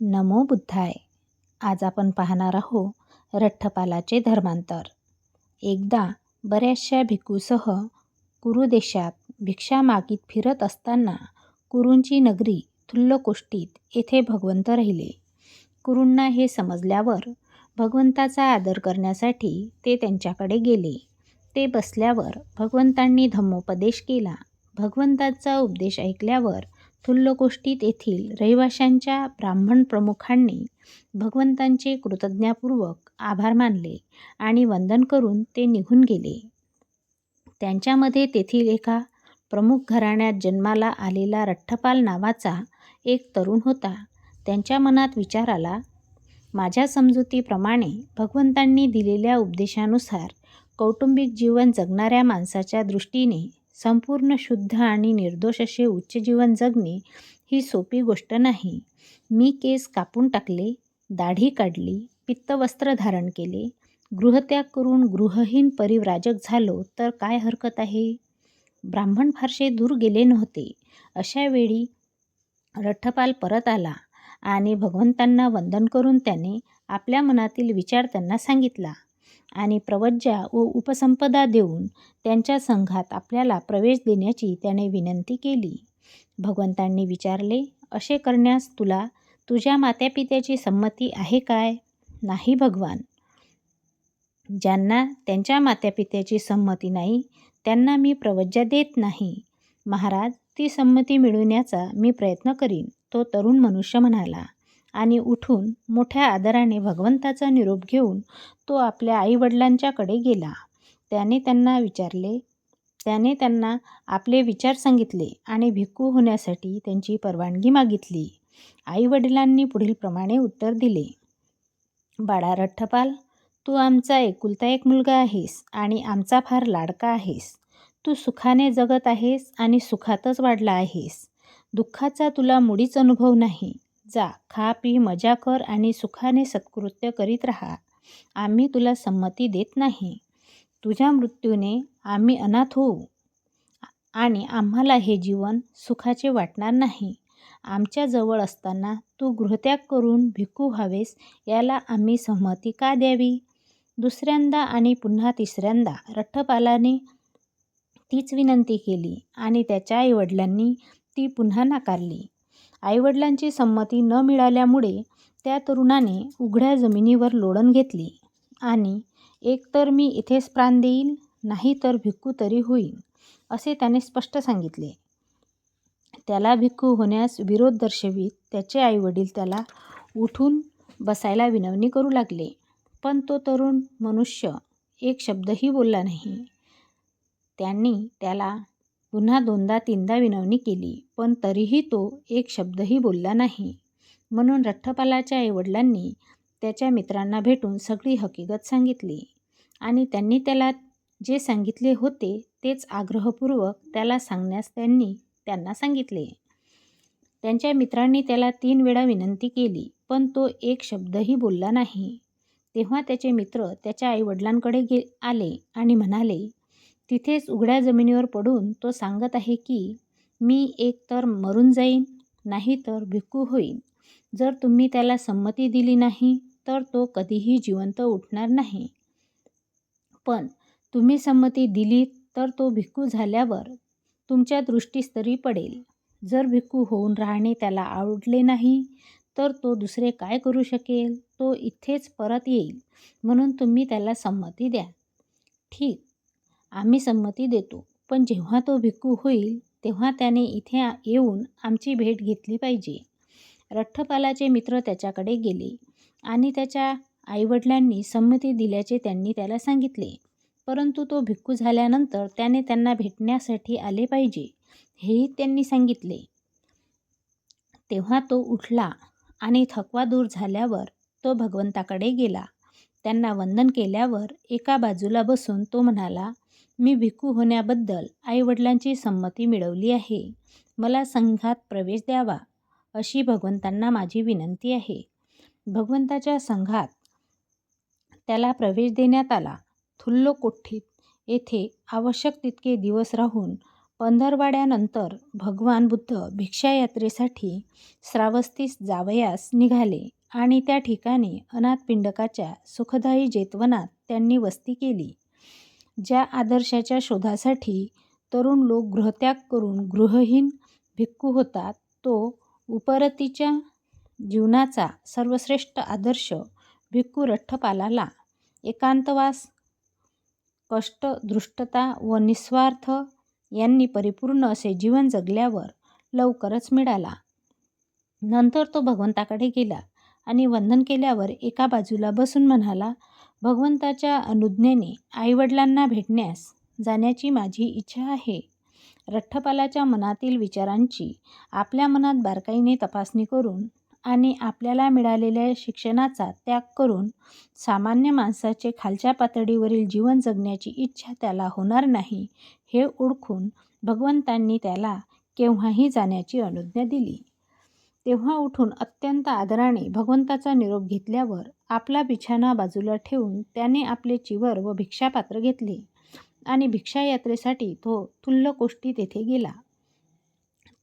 नमो बुद्धाय. आज आपण पाहणार आहोत रठ्ठपालाचे धर्मांतर. एकदा बऱ्याचशा भिक्खूसह कुरुदेशात भिक्षा मागीत फिरत असताना कुरूंची नगरी थुल्लकोष्टीत येथे भगवंत राहिले. कुरूंना हे समजल्यावर भगवंताचा आदर करण्यासाठी ते त्यांच्याकडे गेले. ते बसल्यावर भगवंतांनी धम्मोपदेश केला. भगवंताचा उपदेश ऐकल्यावर थुल्लकोष्टीत येथील रहिवाशांच्या ब्राह्मण प्रमुखांनी भगवंतांचे कृतज्ञतापूर्वक आभार मानले आणि वंदन करून ते निघून गेले. त्यांच्यामध्ये तेथील एका प्रमुख घराण्यात जन्माला आलेला रठ्ठपाल नावाचा एक तरुण होता. त्यांच्या मनात विचार आला माझ्या समजुतीप्रमाणे भगवंतांनी दिलेल्या उपदेशानुसार कौटुंबिक जीवन जगणाऱ्या माणसाच्या दृष्टीने संपूर्ण शुद्ध आणि निर्दोष असे उच्च जीवन जगणे ही सोपी गोष्ट नाही. मी केस कापून टाकले दाढी काढली पित्तवस्त्र धारण केले गृहत्याग करून गृहहीन परिव्राजक झालो तर काय हरकत आहे? ब्राह्मण फारसे दूर गेले नव्हते. अशा वेळी रठ्ठपाल परत आला आणि भगवंतांना वंदन करून त्याने आपल्या मनातील विचार त्यांना सांगितला. आणि प्रवज्जा व उपसंपदा देऊन त्यांच्या संघात आपल्याला प्रवेश देण्याची त्याने विनंती केली. भगवंतांनी विचारले असे करण्यास तुला तुझ्या मात्यापित्याची संमती आहे काय? नाही भगवान. ज्यांना त्यांच्या मात्यापित्याची संमती नाही त्यांना मी प्रवज्जा देत नाही. महाराज ती संमती मिळविण्याचा मी प्रयत्न करीन. तो तरुण मनुष्य म्हणाला आणि उठून मोठ्या आदराने भगवंताचा निरोप घेऊन तो आपल्या आईवडिलांच्याकडे गेला. त्याने त्यांना विचारले त्याने त्यांना आपले विचार सांगितले आणि भिक्खू होण्यासाठी त्यांची परवानगी मागितली. आईवडिलांनी पुढीलप्रमाणे उत्तर दिले बाळा रठ्ठपाल तू आमचा एकुलता एक मुलगा आहेस आणि आमचा फार लाडका आहेस. तू सुखाने जगत आहेस आणि सुखातच वाढला आहेस. दुःखाचा तुला मुळीच अनुभव नाही. जा खा पी मजा कर आणि सुखाने सत्कृत्य करीत राहा. आम्ही तुला संमती देत नाही. तुझ्या मृत्यूने आम्ही अनाथ होऊ. आणि आम्हाला हे जीवन सुखाचे वाटणार नाही. आमच्याजवळ असताना तू गृहत्याग करून भिक्खू व्हावेस याला आम्ही सहमती का द्यावी? दुसऱ्यांदा आणि पुन्हा तिसऱ्यांदा रठ्ठपालाने तीच विनंती केली आणि त्याच्या आईवडिलांनी ती पुन्हा नाकारली. आईवडिलांची संमती न मिळाल्यामुळे त्या तरुणाने उघड्या जमिनीवर लोळण घेतली आणि एकतर मी इथेच प्राण देईल नाही तर भिक्खू तरी होईन असे त्याने स्पष्ट सांगितले. त्याला भिक्खू होण्यास विरोध दर्शवीत त्याचे आईवडील त्याला उठून बसायला विनवणी करू लागले. पण तो तरुण मनुष्य एक शब्दही बोलला नाही. त्यांनी त्याला पुन्हा दोनदा तीनदा विनवणी केली पण तरीही तो एक शब्दही बोलला नाही. म्हणून रठ्ठपालाच्या आईवडिलांनी त्याच्या मित्रांना भेटून सगळी हकीकत सांगितली आणि त्यांनी त्याला जे सांगितले होते तेच आग्रहपूर्वक त्याला सांगण्यास त्यांनी त्यांना सांगितले. त्यांच्या मित्रांनी त्याला तीन वेळा विनंती केली पण तो एक शब्दही बोलला नाही. तेव्हा त्याचे मित्र त्याच्या आईवडिलांकडे गे आले आणि म्हणाले तिथेच उघड्या जमिनीवर पडून तो सांगत आहे की मी एक तर मरून जाईन नाही तर भिक्खू होईन. जर तुम्ही त्याला संमती दिली नाही तर तो कधीही जिवंत उठणार नाही. पण तुम्ही संमती दिली तर तो भिक्खू झाल्यावर तुमच्या दृष्टीस तरी पडेल. जर भिक्खू होऊन राहणे त्याला आवडले नाही तर तो दुसरे काय करू शकेल? तो इथेच परत येईल. म्हणून तुम्ही त्याला संमती द्या. ठीक. आम्ही संमती देतो. पण जेव्हा तो भिक्खू होईल तेव्हा त्याने इथे येऊन आमची भेट घेतली पाहिजे. रठ्ठपालाचे मित्र त्याच्याकडे गेले आणि त्याच्या आईवडिलांनी संमती दिल्याचे त्यांनी त्याला सांगितले. परंतु तो भिक्खू झाल्यानंतर त्याने त्यांना भेटण्यासाठी आले पाहिजे हेही त्यांनी सांगितले. तेव्हा तो उठला आणि थकवा दूर झाल्यावर तो भगवंताकडे गेला. त्यांना वंदन केल्यावर एका बाजूला बसून तो म्हणाला मी भिक्खू होण्याबद्दल आईवडिलांची संमती मिळवली आहे. मला संघात प्रवेश द्यावा अशी भगवंतांना माझी विनंती आहे. भगवंताच्या संघात त्याला प्रवेश देण्यात आला. थुल्लकोठीत येथे आवश्यक तितके दिवस राहून पंधरवाड्यानंतर भगवान बुद्ध भिक्षायात्रेसाठी श्रावस्तीस जावयास निघाले आणि त्या ठिकाणी अनाथपिंडकाच्या सुखदायी जेतवनात त्यांनी वस्ती केली. ज्या आदर्शाच्या शोधासाठी तरुण लोक गृहत्याग करून गृहहीन भिक्खू होतात तो उपरतीच्या जीवनाचा सर्वश्रेष्ठ आदर्श भिक्खू रठ्ठपालाला एकांतवास, कष्ट, धृष्टता व निस्वार्थ यांनी परिपूर्ण असे जीवन जगल्यावर लवकरच मिळाला. नंतर तो भगवंताकडे गेला आणि वंदन केल्यावर एका बाजूला बसून म्हणाला, भगवंताच्या अनुज्ञेने आईवडिलांना भेटण्यास जाण्याची माझी इच्छा आहे. रठ्ठपालाच्या मनातील विचारांची आपल्या मनात बारकाईने तपासणी करून आणि आपल्याला मिळालेल्या शिक्षणाचा त्याग करून सामान्य माणसाचे खालच्या पातळीवरील जीवन जगण्याची इच्छा त्याला होणार नाही हे ओळखून भगवंतांनी त्याला केव्हाही जाण्याची अनुज्ञा दिली. तेव्हा उठून अत्यंत आदराने भगवंताचा निरोप घेतल्यावर आपला बिछाना बाजूला ठेवून त्याने आपले चिवर व भिक्षापात्र घेतले आणि भिक्षायात्रेसाठी तो तुल्लकोष्टी तेथे गेला.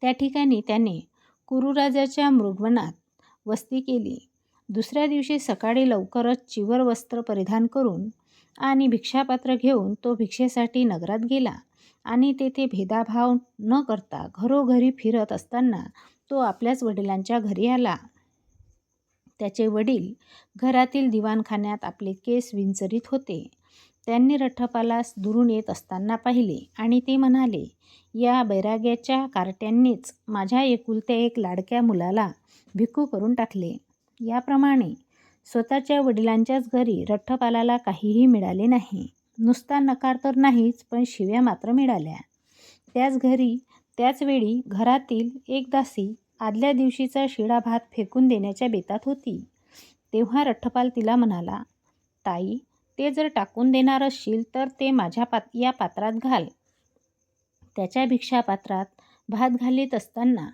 त्या ठिकाणी त्याने कुरुराजाच्या मृगवनात वस्ती केली. दुसऱ्या दिवशी सकाळी लवकरच चिवर वस्त्र परिधान करून आणि भिक्षापात्र घेऊन तो भिक्षेसाठी नगरात गेला आणि तेथे भेदाभाव न करता घरोघरी फिरत असताना तो आपल्याच वडिलांच्या घरी आला. त्याचे वडील घरातील दिवाणखान्यात आपले केस विंचरीत होते. त्यांनी रठ्ठपालास दुरून येत असताना पाहिले आणि ते म्हणाले, या बैराग्याच्या कारट्यांनीच माझ्या एकुलत्या एक लाडक्या मुलाला भिक्खू करून टाकले. याप्रमाणे स्वतःच्या वडिलांच्याच घरी रठ्ठपालाला काहीही मिळाले नाही. नुसता नकार तर नाहीच पण शिव्या मात्र मिळाल्या. त्याच घरी त्याच वेळी घरातील एक दासी आदल्या दिवशीचा शिळा भात फेकून देण्याच्या बेतात होती. तेव्हा रठ्ठपाल तिला म्हणाला, ताई, ते जर टाकून देणार असशील तर ते माझ्या पात या पात्रात घाल. त्याच्या भिक्षा पात्रात भात घालीत असताना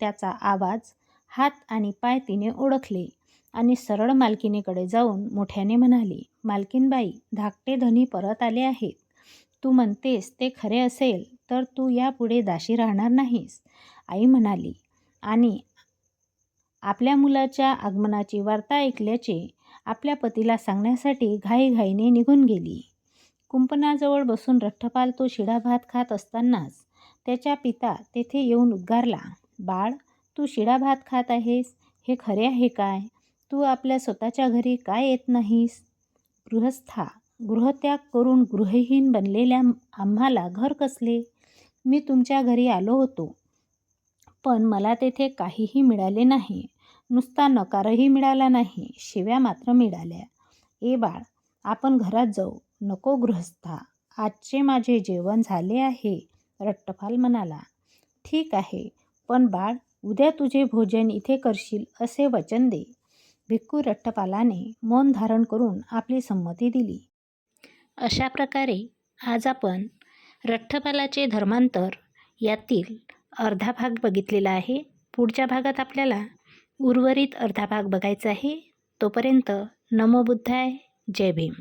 त्याचा आवाज, हात आणि पाय तिने ओळखले आणि सरळ मालकिनीकडे जाऊन मोठ्याने म्हणाली, मालकीनबाई धाकटे धनी परत आले आहेत. तू म्हणतेस ते खरे असेल तर तू यापुढे दाशी राहणार नाहीस. आई म्हणाली आणि आपल्या मुलाच्या आगमनाची वार्ता ऐकल्याचे आपल्या पतीला सांगण्यासाठी घाईघाईने निघून गेली. कुंपणाजवळ बसून रठ्ठपाल तो शिडाभात खात असतानाच त्याच्या पिता तेथे येऊन उद्गारला, बाळ, तू शिडाभात खात आहेस हे खरे आहे काय? तू आपल्या स्वतःच्या घरी काय येत नाहीस? गृहस्था, गृहत्याग करून गृहहीन बनलेल्या आम्हाला घर कसले? मी तुमच्या घरी आलो होतो, पण मला तेथे काहीही मिळाले नाही. नुसता नकारही मिळाला नाही, शिव्या मात्र मिळाल्या. ए बाळ, आपण घरात जाऊ. नको गृहस्था, आजचे माझे जेवण झाले आहे. रट्टफाल म्हणाला, ठीक आहे, पण बाळ, उद्या तुझे भोजन इथे करशील असे वचन दे. भिक्खू रट्टपालाने मौन धारण करून आपली संमती दिली. अशा प्रकारे आज आपण रठ्ठपालाचे धर्मांतर यातील अर्धा भाग बघितलेला आहे. पुढच्या भागात आपल्याला उर्वरित अर्धा भाग बघायचा आहे. तोपर्यंत नमो बुद्धाय, जय भीम.